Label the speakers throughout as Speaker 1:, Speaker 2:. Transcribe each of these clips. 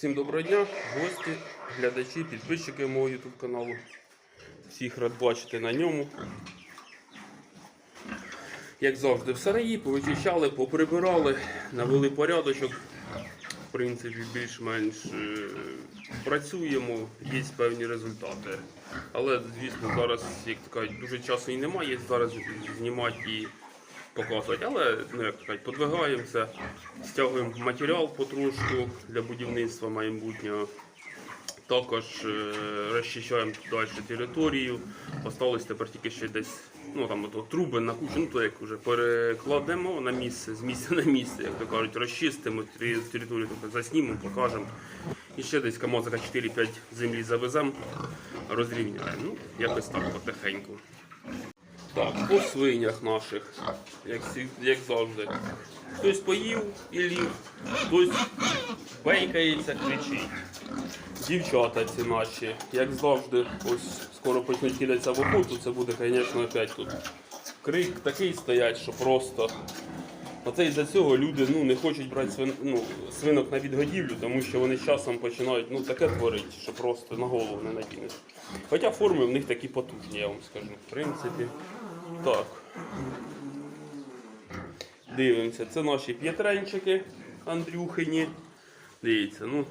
Speaker 1: Всім доброго дня, гості, глядачі, підписчики мого YouTube каналу. Всіх рад бачити на ньому. Як завжди, в сараї повичищали, поприбирали, навели порядочок. В принципі, більш-менш е, працюємо, є певні результати. Але, звісно, зараз, як кажуть, дуже часу і немає зараз знімати і показувати. Але, ну як кажуть, подвигаємося, стягуємо матеріал потрошку для будівництва майбутнього. Також е, розчищаємо далі територію. Осталось тепер тільки ще десь ну, там, ото, труби на кучу, ну то як вже перекладемо на місце, з місця на місце, як то кажуть, розчистимо територію, тобто заснімемо, покажемо. І ще десь камазика 4-5 землі завеземо, розрівняємо. Ну, якось так потихеньку. Так, по свинях наших, як, всі- як завжди. Хтось поїв і ліг, хтось бейкається, кричить. Дівчата ці наші, як завжди, ось скоро почнуть кидатися в охоту, це буде, звісно, опять тут. Крик такий стоять, що просто. Оце із-за цього люди ну, не хочуть брати свин, ну, свинок на відгодівлю, тому що вони з часом починають ну, таке творити, що просто на голову не надінеш. Хоча форми в них такі потужні, я вам скажу. В принципі, так. Дивимося, це наші п'ятренчики Андрюхині. Дивіться, ну,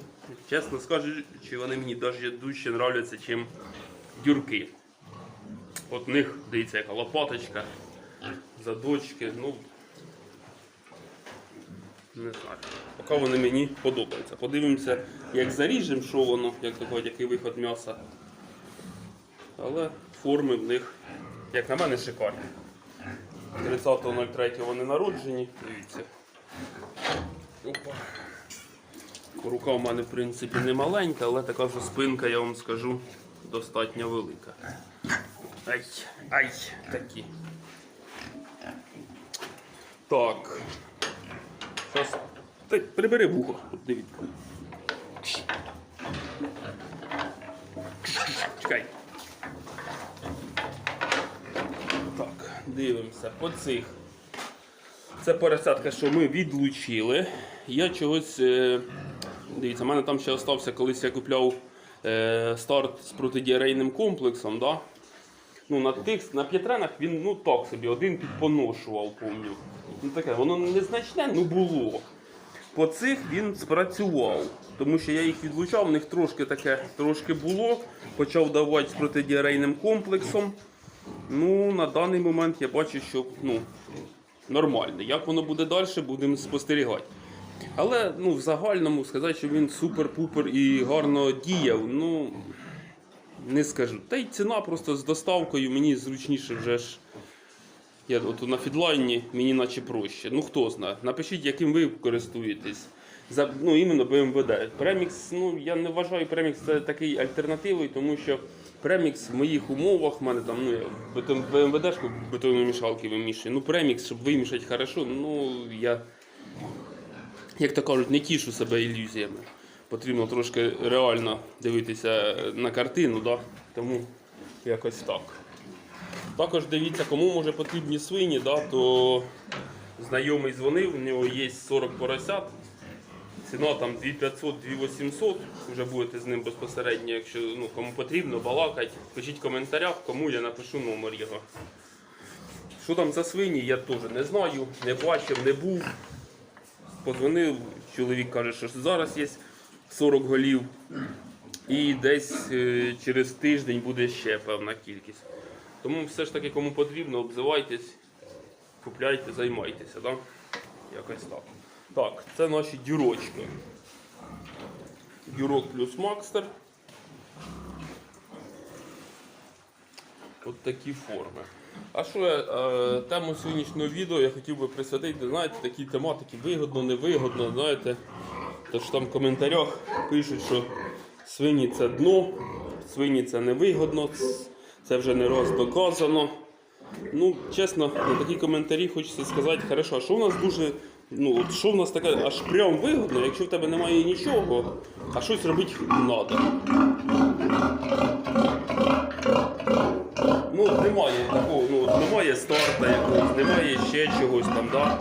Speaker 1: чесно скажучи, вони мені навіть дужче нравляться, ніж дюрки. От в них, дивіться, яка лопаточка, задочки, ну. Не знаю. Поки вони мені подобаються. Подивимося, як заріжемо, що воно, як який виход м'яса. Але форми в них, як на мене, шикарні. 30.03 вони народжені. Дивіться. Опа. Рука в мене, в принципі, не маленька, але така вже спинка, я вам скажу, достатньо велика. Ай, ай, такі. Так. Щас. Ти прибери вухо, дивіться. Чекай. Так, дивимося. По цих. Це пересадка, що ми відлучили. Я чогось. е, Дивіться, в мене там ще залишився, колись я купляв е, старт з протидіарейним комплексом. Да? Ну, на тих, на п'ятренах він ну так собі, один підпоношував, помню. Ну таке, воно незначне, ну було. По цих він спрацював, тому що я їх відлучав, в них трошки таке трошки було. Почав давати з протидіарейним комплексом. Ну, на даний момент я бачу, що ну, нормально. Як воно буде далі, будемо спостерігати. Але ну, в загальному сказати, що він супер-пупер і гарно діяв, ну не скажу. Та й ціна просто з доставкою мені зручніше вже ж. Я от на фідлайні мені наче проще. Ну хто знає. Напишіть, яким ви користуєтесь. За, ну, іменно БМВД. Премікс, ну я не вважаю Премікс це такий альтернативою, тому що Премікс в моїх умовах, в мене там ну, БМВДшку бетонної мішалки вимішую. Ну, Премікс, щоб вимішати хорошо, ну я, як то кажуть, не тішу себе ілюзіями. Потрібно трошки реально дивитися на картину, да? тому якось так. Також дивіться, кому може потрібні свині, да, то знайомий дзвонив, у нього є 40 поросят. Ціна там 2500-2800, вже будете з ним безпосередньо, якщо ну, кому потрібно, балакать. Пишіть в коментарях, кому я напишу номер його. Що там за свині, я теж не знаю, не бачив, не був. Подзвонив, чоловік каже, що зараз є 40 голів. І десь е, через тиждень буде ще певна кількість. Тому все ж таки, кому потрібно, обзивайтесь, купляйте, займайтеся. Да? Якось так. Так, це наші дюрочки. Дюрок плюс Макстер. От такі форми. А що е, тему сьогоднішнього відео я хотів би присвятити, знаєте, такі тематики вигодно, невигодно, знаєте. Тож там в коментарях пишуть, що свині це дно, свині це невигодно, це вже не раз доказано. Ну, чесно, на такі коментарі хочеться сказати, хорошо, а що в нас дуже, ну, от що в нас таке аж прям вигодно, якщо в тебе немає нічого, а щось робити треба. Ну, немає такого, ну, немає старта якогось, немає ще чогось там, да?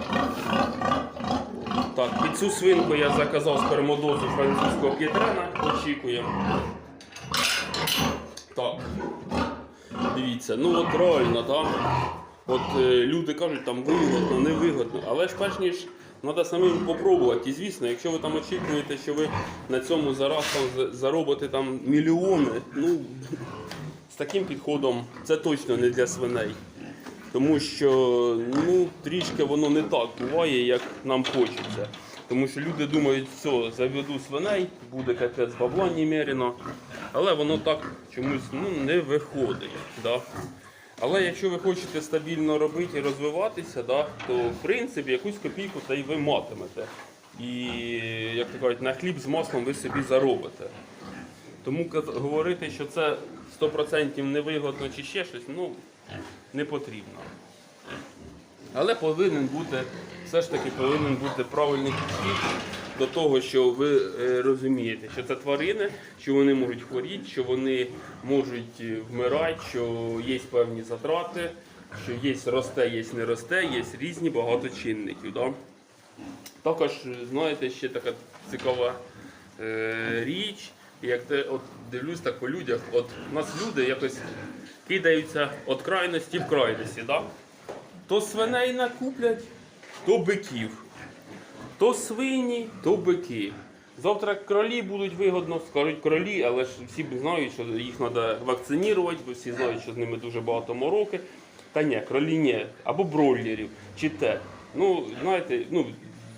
Speaker 1: Так, під цю свинку я заказав спермодозу французького п'єтрена. Очікуємо. Так. Дивіться, ну от реально, так. От е, люди кажуть, там вигодно, невигодно. Але ж перш ніж треба самим попробувати. І звісно, якщо ви там очікуєте, що ви на цьому зараз там заробите там мільйони, ну з таким підходом це точно не для свиней. Тому що ну, трішки воно не так буває, як нам хочеться. Тому що люди думають, все, заведу свиней, буде капець бабла немерено. Але воно так чомусь ну, не виходить. Да? Але якщо ви хочете стабільно робити і розвиватися, да, то в принципі якусь копійку та й ви матимете. І, як то кажуть, на хліб з маслом ви собі заробите. Тому говорити, що це 100% невигодно чи ще щось, ну не потрібно. Але повинен бути, все ж таки повинен бути правильний підхід до того, що ви е, розумієте, що це тварини, що вони можуть хворіти, що вони можуть е, вмирати, що є певні затрати, що є росте, є не росте, є різні багато чинників. Да? Також, знаєте, ще така цікава е, річ, як те, от дивлюсь так по людях, от у нас люди якось кидаються від крайності в крайності. Да? То свиней накуплять, то биків. То свині, то бики. Завтра кролі будуть вигодно, скажуть кролі, але ж всі знають, що їх треба вакцинувати, бо всі знають, що з ними дуже багато мороки. Та ні, кролі ні. Або бройлерів, чи те. Ну, знаєте, ну,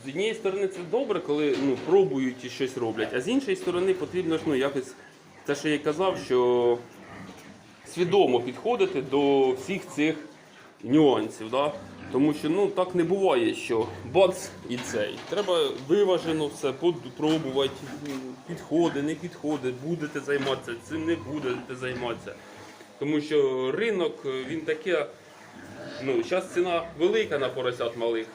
Speaker 1: з однієї сторони це добре, коли ну, пробують і щось роблять, а з іншої сторони потрібно ж ну, якось, те, що я казав, що свідомо підходити до всіх цих нюансів. Да? Тому що ну, так не буває, що бац і цей. Треба виважено все пробувати, підходи, не підходи, будете займатися, цим не будете займатися. Тому що ринок він таке, ну, зараз ціна велика на поросят малих.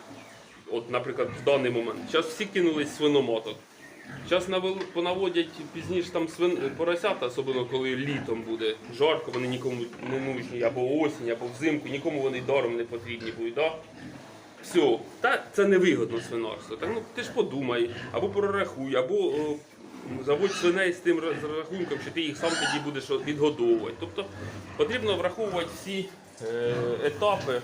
Speaker 1: От, наприклад, в даний момент. Зараз всі кинулись свиноматок. Зараз понаводять пізніше там свин... поросята, особливо коли літом буде жарко, вони нікому не нужні, або осінь, або взимку, нікому вони даром не потрібні будуть. Да? Все, та це невигодно свинарство. Так ну ти ж подумай, або прорахуй, або о, заводь свиней з тим рахунком, що ти їх сам тоді будеш відгодовувати. Тобто потрібно враховувати всі е, етапи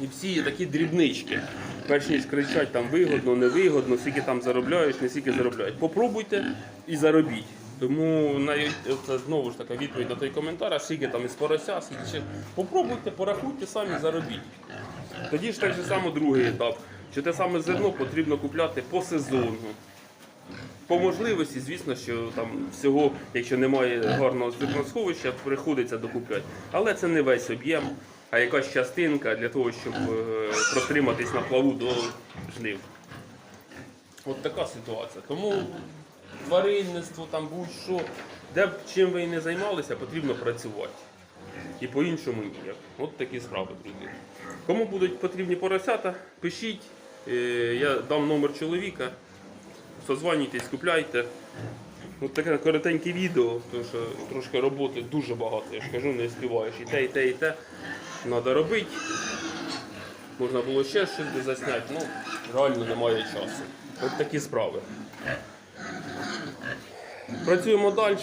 Speaker 1: і всі такі дрібнички. Перш ніж кричать там вигодно, невигодно, скільки там заробляєш, не скільки заробляють. Попробуйте і заробіть. Тому навіть це знову ж така відповідь на той коментар, а скільки там із порося, скільки ще. Попробуйте, порахуйте самі, заробіть. Тоді ж так же само другий етап. Що те саме зерно потрібно купляти по сезону. По можливості, звісно, що там всього, якщо немає гарного зерносховища, приходиться докупляти. Але це не весь об'єм, а якась частинка для того, щоб е, протриматись на плаву до жнив. От така ситуація. Тому тваринництво, там будь-що, де б чим ви і не займалися, потрібно працювати. І по-іншому ніяк. От такі справи, друзі. Кому будуть потрібні поросята, пишіть. Е, Я дам номер чоловіка. Созванюйтесь, купляйте. От таке коротеньке відео, тому що трошки роботи дуже багато, я ж кажу, не співаєш. І те, і те, і те. Треба робити. Можна було ще щось засняти, ну реально немає часу. Ось такі справи. Працюємо далі.